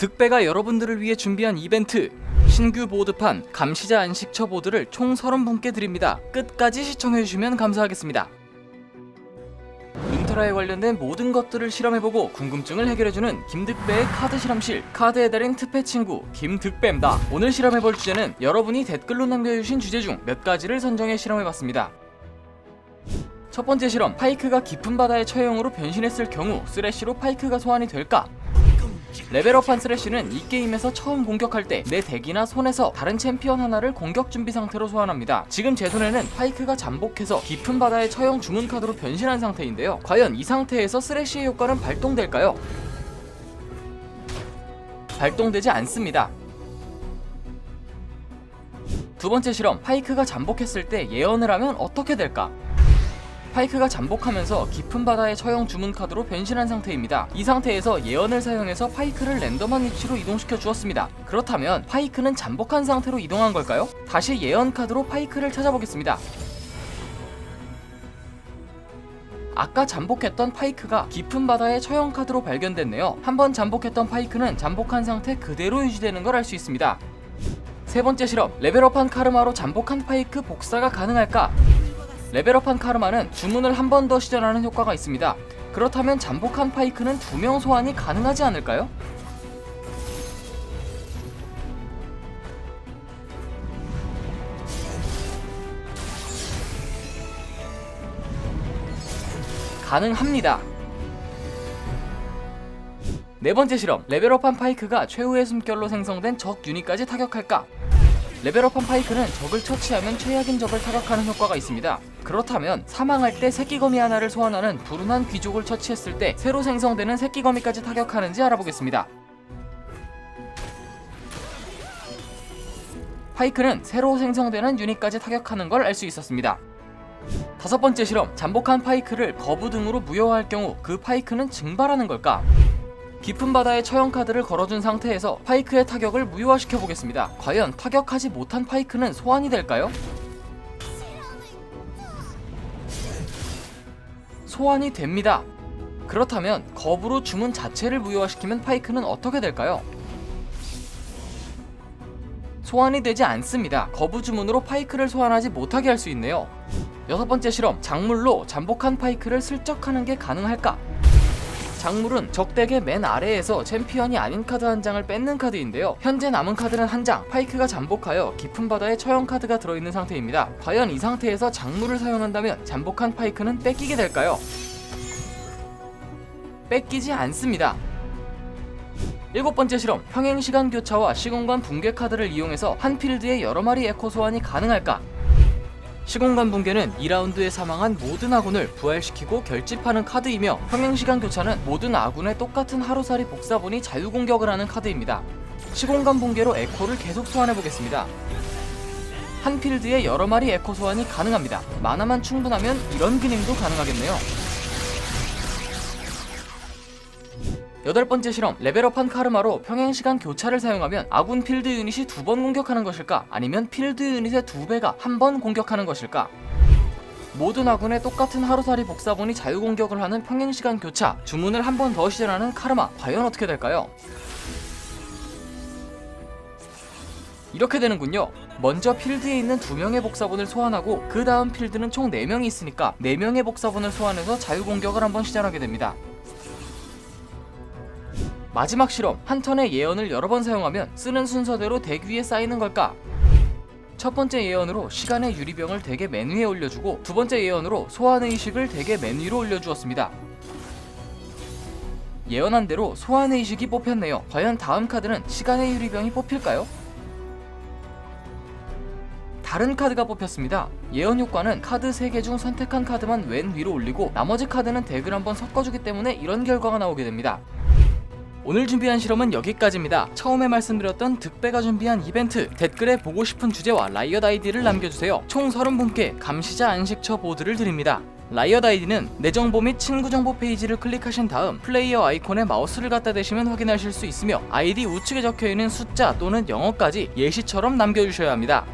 득배가 여러분들을 위해 준비한 이벤트 신규 보드판 감시자 안식처 보드를 총 30분께 드립니다. 끝까지 시청해주시면 감사하겠습니다. 윈터라에 관련된 모든 것들을 실험해보고 궁금증을 해결해주는 김득배의 카드 실험실 카드의 달인 특패 친구 김득배입니다. 오늘 실험해볼 주제는 여러분이 댓글로 남겨주신 주제 중 몇 가지를 선정해 실험해봤습니다. 첫 번째 실험 파이크가 깊은 바다의 처형으로 변신했을 경우 쓰레쉬로 파이크가 소환이 될까? 레벨업한 쓰레쉬는 이 게임에서 처음 공격할 때 내 덱이나 손에서 다른 챔피언 하나를 공격 준비 상태로 소환합니다. 지금 제 손에는 파이크가 잠복해서 깊은 바다의 처형 주문 카드로 변신한 상태인데요. 과연 이 상태에서 쓰레쉬의 효과는 발동될까요? 발동되지 않습니다. 두 번째 실험, 파이크가 잠복했을 때 예언을 하면 어떻게 될까? 파이크가 잠복하면서 깊은 바다의 처형 주문 카드로 변신한 상태입니다. 이 상태에서 예언을 사용해서 파이크를 랜덤한 위치로 이동시켜 주었습니다. 그렇다면 파이크는 잠복한 상태로 이동한 걸까요? 다시 예언 카드로 파이크를 찾아보겠습니다. 아까 잠복했던 파이크가 깊은 바다의 처형 카드로 발견됐네요. 한번 잠복했던 파이크는 잠복한 상태 그대로 유지되는 걸 알 수 있습니다. 세 번째 실험, 레벨업한 카르마로 잠복한 파이크 복사가 가능할까? 레벨업한 카르마는 주문을 한 번 더 시전하는 효과가 있습니다. 그렇다면 잠복한 파이크는 두 명 소환이 가능하지 않을까요? 가능합니다. 네 번째 실험, 레벨업한 파이크가 최후의 숨결로 생성된 적 유닛까지 타격할까? 레벨업한 파이크는 적을 처치하면 최악인 적을 타격하는 효과가 있습니다. 그렇다면 사망할 때 새끼거미 하나를 소환하는 불운한 귀족을 처치했을 때 새로 생성되는 새끼거미까지 타격하는지 알아보겠습니다. 파이크는 새로 생성되는 유닛까지 타격하는 걸 알 수 있었습니다. 다섯 번째 실험, 잠복한 파이크를 거부 등으로 무효화할 경우 그 파이크는 증발하는 걸까? 깊은 바다에 처형 카드를 걸어준 상태에서 파이크의 타격을 무효화시켜 보겠습니다. 과연 타격하지 못한 파이크는 소환이 될까요? 소환이 됩니다. 그렇다면 거부로 주문 자체를 무효화시키면 파이크는 어떻게 될까요? 소환이 되지 않습니다. 거부 주문으로 파이크를 소환하지 못하게 할 수 있네요. 여섯 번째 실험, 작물로 잠복한 파이크를 슬쩍 하는 게 가능할까? 작물은 적덱의 맨 아래에서 챔피언이 아닌 카드 한 장을 뺏는 카드인데요. 현재 남은 카드는 한 장, 파이크가 잠복하여 깊은 바다에 처형 카드가 들어있는 상태입니다. 과연 이 상태에서 작물을 사용한다면 잠복한 파이크는 뺏기게 될까요? 뺏기지 않습니다. 일곱 번째 실험, 평행 시간 교차와 시공간 붕괴 카드를 이용해서 한 필드에 여러 마리 에코 소환이 가능할까? 시공간 붕괴는 2라운드에 사망한 모든 아군을 부활시키고 결집하는 카드이며 평행시간 교차는 모든 아군의 똑같은 하루살이 복사본이 자유공격을 하는 카드입니다. 시공간 붕괴로 에코를 계속 소환해보겠습니다. 한 필드에 여러 마리 에코 소환이 가능합니다. 만화만 충분하면 이런 기능도 가능하겠네요. 여덟 번째 실험 레벨업한 카르마로 평행시간 교차를 사용하면 아군 필드 유닛이 두 번 공격하는 것일까? 아니면 필드 유닛의 두 배가 한 번 공격하는 것일까? 모든 아군의 똑같은 하루살이 복사본이 자유공격을 하는 평행시간 교차 주문을 한 번더 시전하는 카르마 과연 어떻게 될까요? 이렇게 되는군요. 먼저 필드에 있는 두 명의 복사본을 소환하고 그 다음 필드는 총 4명이 있으니까 4명의 복사본을 소환해서 자유공격을 한번 시전하게 됩니다 마지막 실험 한 턴의 예언을 여러 번 사용하면 쓰는 순서대로 덱 위에 쌓이는 걸까? 첫 번째 예언으로 시간의 유리병을 덱의 맨 위에 올려주고 두 번째 예언으로 소환의 의식을 덱의 맨 위로 올려주었습니다. 예언한 대로 소환의 의식이 뽑혔네요. 과연 다음 카드는 시간의 유리병이 뽑힐까요? 다른 카드가 뽑혔습니다. 예언 효과는 카드 3개 중 선택한 카드만 왼 위로 올리고 나머지 카드는 덱을 한번 섞어주기 때문에 이런 결과가 나오게 됩니다. 오늘 준비한 실험은 여기까지입니다. 처음에 말씀드렸던 득배가 준비한 이벤트 댓글에 보고 싶은 주제와 라이엇 아이디를 남겨주세요. 총 30분께 감시자 안식처 보드를 드립니다. 라이엇 아이디는 내 정보 및 친구 정보 페이지를 클릭하신 다음 플레이어 아이콘에 마우스를 갖다 대시면 확인하실 수 있으며 아이디 우측에 적혀있는 숫자 또는 영어까지 예시처럼 남겨주셔야 합니다.